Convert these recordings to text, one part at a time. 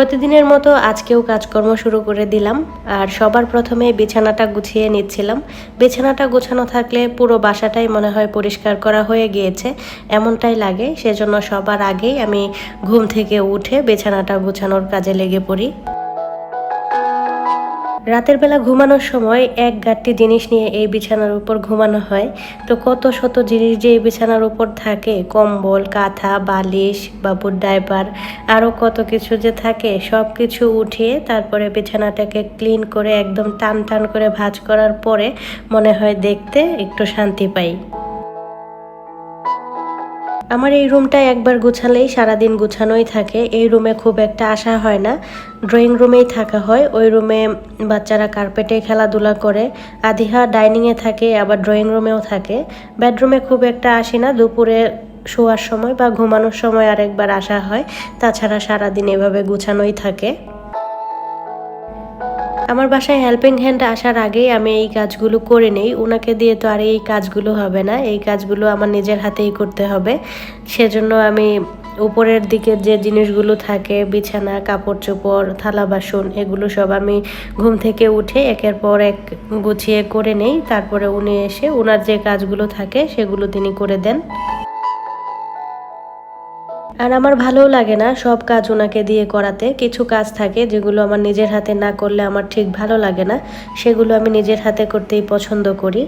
প্রতিদিনের মতো আজকেও কাজকর্ম শুরু করে দিলাম, আর সবার প্রথমে বিছানাটা গুছিয়ে নিচ্ছিলাম। বিছানাটা গোছানো থাকলে পুরো বাসাটাই মনে হয় পরিষ্কার করা হয়ে গিয়েছে, এমনটাই লাগে। সেজন্য সবার আগেই আমি ঘুম থেকে উঠে বিছানাটা গোছানোর কাজে লেগে পড়ি। রাতের বেলা ঘুমানোর সময় এক গাঁটটি জিনিস নিয়ে এই বিছানার উপর ঘুমানো হয়। তো কত শত জিনিস যে এই বিছানার উপর থাকে, কম্বল, কাঁথা, বালিশ, বাবুর ডাইপার, আরও কত কিছু যে থাকে সব কিছু উঠিয়ে তারপরে বিছানাটাকে ক্লিন করে একদম টান টান করে ভাঁজ করার পরে মনে হয় দেখতে একটু শান্তি পাই। আমার এই রুমটা একবার গুছালেই সারাদিন গুছানোই থাকে। এই রুমে খুব একটা আসা হয় না। ড্রয়িং রুমেই থাকা হয়। ওই রুমে বাচ্চারা কার্পেটে খেলাধুলা করে আদিহা ডাইনিংয়ে থাকে, আবার ড্রয়িং রুমেও থাকে। বেডরুমে খুব একটা আসি না। দুপুরে শোয়ার সময় বা ঘুমানোর সময় আরেকবার আসা হয়। তাছাড়া সারাদিন এভাবে গুছানোই থাকে। আমার বাসায় হেল্পিং হ্যান্ড আসার আগেই আমি এই কাজগুলো করে নেই। ওনাকে দিয়ে তো আর এই কাজগুলো হবে না। এই কাজগুলো আমার নিজের হাতেই করতে হবে। সেজন্য আমি উপরের দিকে যে জিনিসগুলো থাকে, বিছানা কাপড় চোপড় থালা বাসন, এগুলো সব আমি ঘুম থেকে উঠে একের পর এক গুছিয়ে করে নেই। তারপরে উনি এসে ওনার যে কাজগুলো থাকে, সেগুলো তিনি করে দেন। আর আমার ভালোও লাগে না সব কাজ ওনাকে দিয়ে করাতে। কিছু কাজ থাকে যেগুলো আমার নিজের হাতে না করলে আমার ঠিক ভালো লাগে না, সেগুলো আমি নিজের হাতে করতেই পছন্দ করি।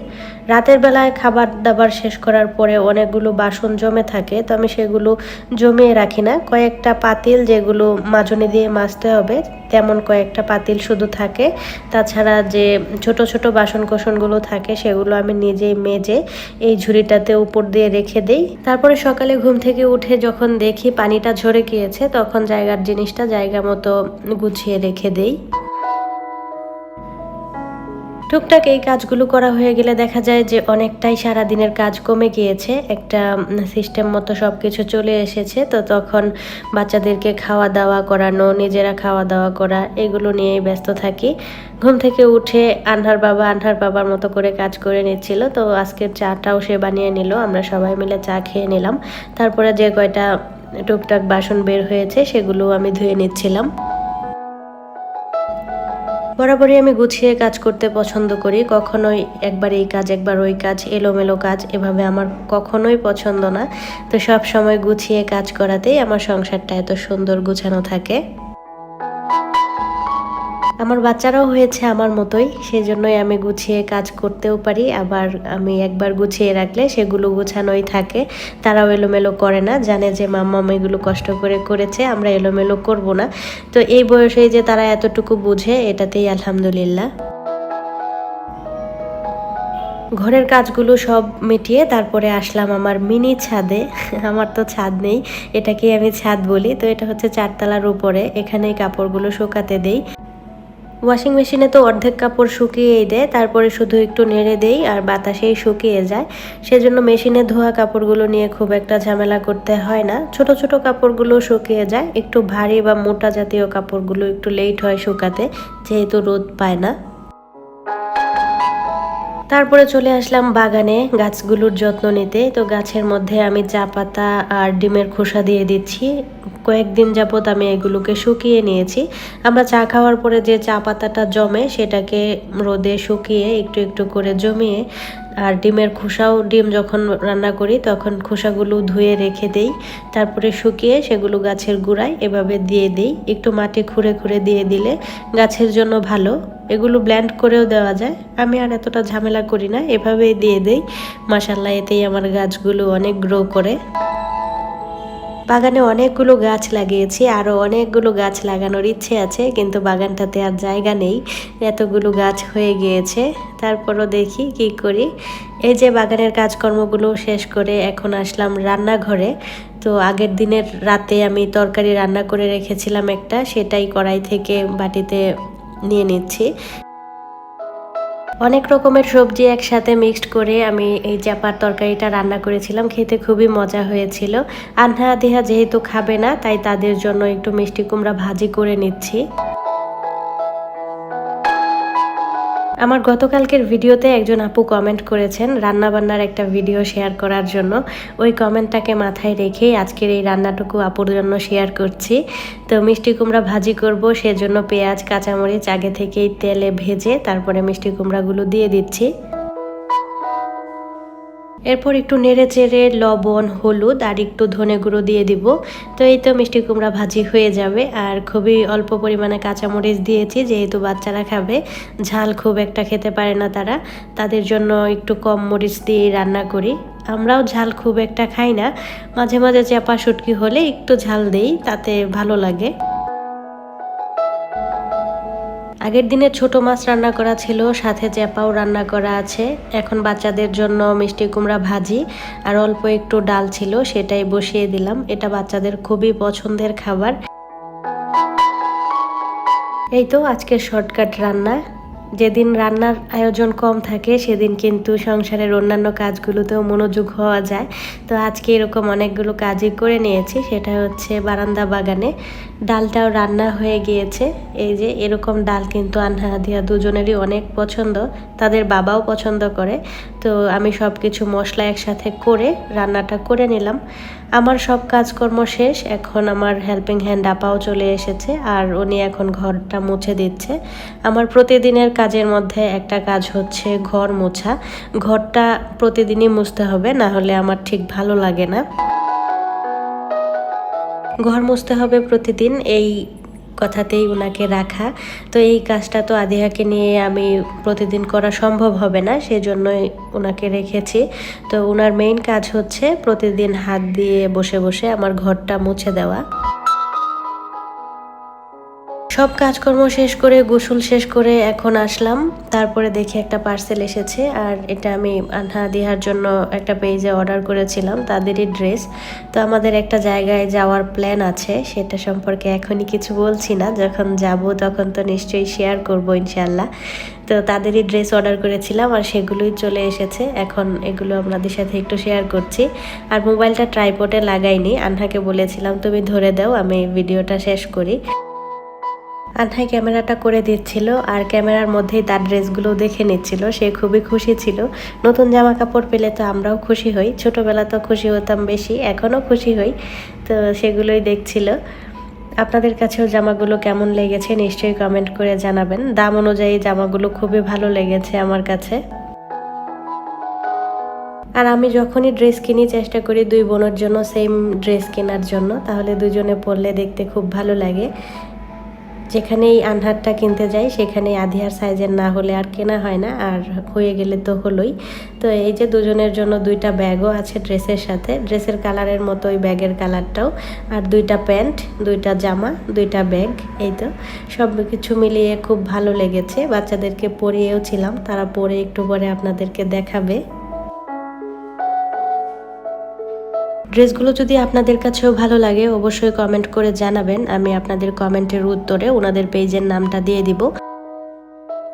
রাতের বেলায় খাবার দাবার শেষ করার পরে অনেকগুলো বাসন জমে থাকে, তো আমি সেগুলো জমিয়ে রাখি না। কয়েকটা পাতিল যেগুলো মাজনি দিয়ে মাজতে হবে। তেমন কয়েকটা পাতিল শুধু থাকে। তাছাড়া যে ছোট ছোট বাসন কোষণগুলো থাকে, সেগুলো আমি নিজেই মেজে এই ঝুড়িটাতে উপর দিয়ে রেখে দেই। তারপরে সকালে ঘুম থেকে উঠে যখন দেখি পানিটা ঝরে গিয়েছে, তখন জায়গার জিনিসটা জায়গা মতো গুছিয়ে রেখে দেই। টুকটাক এই কাজগুলো করা হয়ে গেলে দেখা যায় যে অনেকটাই সারা দিনের কাজ কমে গিয়েছে। একটা সিস্টেম মতো সব কিছু চলে এসেছে। তো তখন বাচ্চাদেরকে খাওয়া দাওয়া করানো, নিজেরা খাওয়া দাওয়া করা, এগুলো নিয়েই ব্যস্ত থাকি। ঘুম থেকে উঠে আনহার বাবা আনহার বাবার মতো করে কাজ করে নিচ্ছিল। তো আজকের চাটাও সে বানিয়ে নিল। আমরা সবাই মিলে চা খেয়ে নিলাম। তারপরে যে কয়টা টুকটাক বাসন বের হয়েছে সেগুলো আমি ধুয়ে নিচ্ছিলাম। বরাবরই আমি গুছিয়ে কাজ করতে পছন্দ করি। কখনোই একবার এই কাজ, একবার ওই কাজ, এলোমেলো কাজ এভাবে আমার কখনোই পছন্দ না। তো সব সময় গুছিয়ে কাজ করাতেই আমার সংসারটা এত সুন্দর গুছানো থাকে। আমার বাচ্চারাও হয়েছে আমার মতোই সেই জন্যই আমি গুছিয়ে কাজ করতেও পারি। আবার আমি একবার গুছিয়ে রাখলে সেগুলো গুছানোই থাকে। তারাও এলোমেলো করে না, জানে যে মাম্মাম এগুলো কষ্ট করে করেছে, আমরা এলোমেলো করব না। তো এই বয়সে যে তারা এতটুকু বুঝে, এটাতেই আলহামদুলিল্লাহ। ঘরের কাজগুলো সব মিটিয়ে তারপরে আসলাম আমার মিনি ছাদে। আমার তো ছাদ নেই এটাকে আমি ছাদ বলি। তো এটা হচ্ছে চারতলার উপরে, এখানেই কাপড়গুলো শুকাতে দেই। ওয়াশিং মেশিনে তো অর্ধেক কাপড় শুকিয়েই দেয়, তারপরে শুধু একটু নেড়ে দেই আর বাতাসেই শুকিয়ে যায়। সেজন্য মেশিনে ধোয়া কাপড়গুলো নিয়ে খুব একটা ঝামেলা করতে হয় না। ছোট ছোট কাপড়গুলো শুকিয়ে যায়, একটু ভারী বা মোটা জাতীয় কাপড়গুলো একটু লেট হয় শুকাতে, যেহেতু রোদ পায় না। তারপরে চলে আসলাম বাগানে গাছগুলোর যত্ন নিতে। তো গাছের মধ্যে আমি চা পাতা আর ডিমের খোসা দিয়ে দিচ্ছি। কয়েকদিন যাবৎ আমি এগুলোকে শুকিয়ে নিয়েছি। আমরা চা খাওয়ার পরে যে চা পাতাটা জমে সেটাকে রোদে শুকিয়ে একটু একটু করে জমিয়ে আর ডিমের খোসাও, ডিম যখন রান্না করি তখন খোসাগুলো ধুয়ে রেখে দেই। তারপরে শুকিয়ে সেগুলো গাছের গুঁড়ায় এভাবে দিয়ে দিই। একটু মাটি খুঁড়ে খুঁড়ে দিয়ে দিলে গাছের জন্য ভালো। এগুলো ব্ল্যান্ড করেও দেওয়া যায়। আমি আর এতটা ঝামেলা করি না। এভাবেই দিয়ে দেই। মাসাল্লাহ এতেই আমার গাছগুলো অনেক গ্রো করে। বাগানে অনেকগুলো গাছ লাগিয়েছি আরও অনেকগুলো গাছ লাগানোর ইচ্ছে আছে, কিন্তু বাগানটাতে আর জায়গা নেই। এতগুলো গাছ হয়ে গিয়েছে, তারপরও দেখি কি করি। এই যে বাগানের কাজকর্মগুলো শেষ করে এখন আসলাম রান্নাঘরে। তো আগের দিনের রাতে আমি তরকারি রান্না করে রেখেছিলাম একটা, সেটাই কড়াই থেকে বাটিতে নিয়ে নিচ্ছি। অনেক রকমের সবজি একসাথে মিক্সড করে আমি এই চাপার তরকারিটা রান্না করেছিলাম, খেতে খুবই মজা হয়েছিল। আনহা দেহা যেহেতু খাবে না, তাই তাদের জন্য একটু মিষ্টি কুমড়া ভাজি করে নিচ্ছি। আমার গতকালকের ভিডিওতে একজন আপু কমেন্ট করেছেন রান্নাবান্নার একটা ভিডিও শেয়ার করার জন্য। ওই কমেন্টটাকে মাথায় রেখেই আজকের এই রান্নাটুকু আপুর জন্য শেয়ার করছি। তো মিষ্টি কুমড়া ভাজি করব, সেজন্য পেঁয়াজ, কাঁচামরিচ আগে থেকেই তেলে ভেজে তারপরে মিষ্টি কুমড়াগুলো দিয়ে দিচ্ছি। এরপর একটু নেড়ে চেড়ে লবণ, হলুদ আর একটু ধনে গুঁড়ো দিয়ে দিব। তো এই তো মিষ্টি কুমড়া ভাজি হয়ে যাবে। আর খুবই অল্প পরিমাণে কাঁচামরিচ দিয়েছি, যেহেতু বাচ্চারা খাবে। ঝাল খুব একটা খেতে পারে না তারা। তাদের জন্য একটু কম মরিচ দিয়ে রান্না করি। আমরাও ঝাল খুব একটা খাই না। মাঝে মাঝে চাপা শুটকি হলে একটু ঝাল দেই, তাতে ভালো লাগে। আগের দিনে ছোট মাছ রান্না করা ছিল, সাথে চ্যাপাও রান্না করা আছে। এখন বাচ্চাদের জন্য মিষ্টি কুমড়া ভাজি আর অল্প একটু ডাল ছিল, সেটাই বসিয়ে দিলাম। এটা বাচ্চাদের খুবই পছন্দের খাবার। এই তো আজকের শর্টকাট রান্না। যেদিন রান্নার আয়োজন কম থাকে, সেদিন কিন্তু সংসারের অন্যান্য কাজগুলোতেও মনোযোগ হওয়া যায়। তো আজকে এরকম অনেকগুলো কাজই করে নিয়েছি। সেটা হচ্ছে বারান্দা বাগানে ডালটাও রান্না হয়ে গিয়েছে। এই যে এরকম ডাল কিন্তু আনহা দিয়া দুজনেরই অনেক পছন্দ। তাদের বাবাও পছন্দ করে। তো আমি সব কিছু মশলা একসাথে করে রান্নাটা করে নিলাম। আমার সব কাজকর্ম শেষ। এখন আমার হেল্পিং হ্যান্ড আপাও চলে এসেছে। আর উনি এখন ঘরটা মুছে দিচ্ছে। আমার প্রতিদিনের কাজের মধ্যে একটা কাজ হচ্ছে ঘর মোছা। ঘরটা প্রতিদিনই মুছতে হবে, না হলে আমার ঠিক ভালো লাগে না। ঘর মুছতে হবে প্রতিদিন, এই কথাতেই ওনাকে রাখা। তো এই কাজটা তো আদিহাকে নিয়ে আমি প্রতিদিন করা সম্ভব হবে না, সেজন্যই ওনাকে রেখেছি। তো ওনার মেইন কাজ হচ্ছে প্রতিদিন হাত দিয়ে বসে বসে আমার ঘরটা মুছে দেওয়া। সব কাজকর্ম শেষ করে, গোসল শেষ করে এখন আসলাম। তারপরে দেখি একটা পার্সেল এসেছে আর এটা আমি আনহা দিহার জন্য একটা পেজে অর্ডার করেছিলাম, তাদেরই ড্রেস তো আমাদের একটা জায়গায় যাওয়ার প্ল্যান আছে, সেটা সম্পর্কে এখনই কিছু বলছি না। যখন যাব তখন তো নিশ্চয়ই শেয়ার করব ইনশাল্লাহ তো তাদেরই ড্রেস অর্ডার করেছিলাম আর সেগুলোই চলে এসেছে। এখন এগুলো আপনাদের সাথে একটু শেয়ার করছি। আর মোবাইলটা ট্রাইপোর্টে লাগাইনি। আনহাকে বলেছিলাম, তুমি ধরে দাও, আমি ভিডিওটা শেষ করি। আনহাই ক্যামেরাটা করে দিচ্ছিল আর ক্যামেরার মধ্যেই তার ড্রেসগুলো দেখে নিচ্ছিল। সে খুবই খুশি ছিল। নতুন জামা কাপড় পেলে তো আমরাও খুশি হই। ছোটোবেলা তো খুশি হতাম বেশি, এখনও খুশি হই। তো সেগুলোই দেখছিল। আপনাদের কাছেও জামাগুলো কেমন লেগেছে নিশ্চয়ই কমেন্ট করে জানাবেন। দাম অনুযায়ী জামাগুলো খুবই ভালো লেগেছে আমার কাছে। আর আমি যখনই ড্রেস কিনি চেষ্টা করি দুই বোনের জন্য সেম ড্রেস কেনার জন্য। তাহলে দুজনে পরলে দেখতে খুব ভালো লাগে। যেখানেই আনহারটা কিনতে যাই সেখানে আধিয়ার সাইজের না হলে আর কেনা হয় না, আর হয়ে গেলে তো হলোই। তো এই যে দুজনের জন্য দুইটা ব্যাগও আছে ড্রেসের সাথে, ড্রেসের কালারের মতো ওই ব্যাগের কালারটাও। আর দুইটা প্যান্ট, দুইটা জামা, দুইটা ব্যাগ, এই তো। সব কিছু মিলিয়ে খুব ভালো লেগেছে। বাচ্চাদেরকে পরিয়েও ছিলাম, তারা পরে একটু পরে আপনাদেরকে দেখাবে। ড্রেসগুলো যদি আপনাদের কাছেও ভালো লাগে, অবশ্যই কমেন্ট করে জানাবেন। আমি আপনাদের কমেন্টের উত্তরে ওনাদের পেজের নামটা দিয়ে দিব।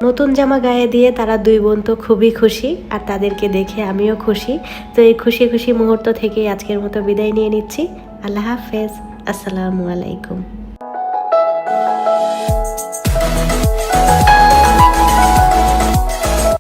নতুন জামা গায়ে দিয়ে তারা দুই বোন তো খুবই খুশি, আর তাদেরকে দেখে আমিও খুশি। তো এই খুশি খুশি মুহূর্ত থেকে আজকের মতো বিদায় নিয়ে নিচ্ছি। আল্লাহ হাফেজ। আসসালামু আলাইকুম।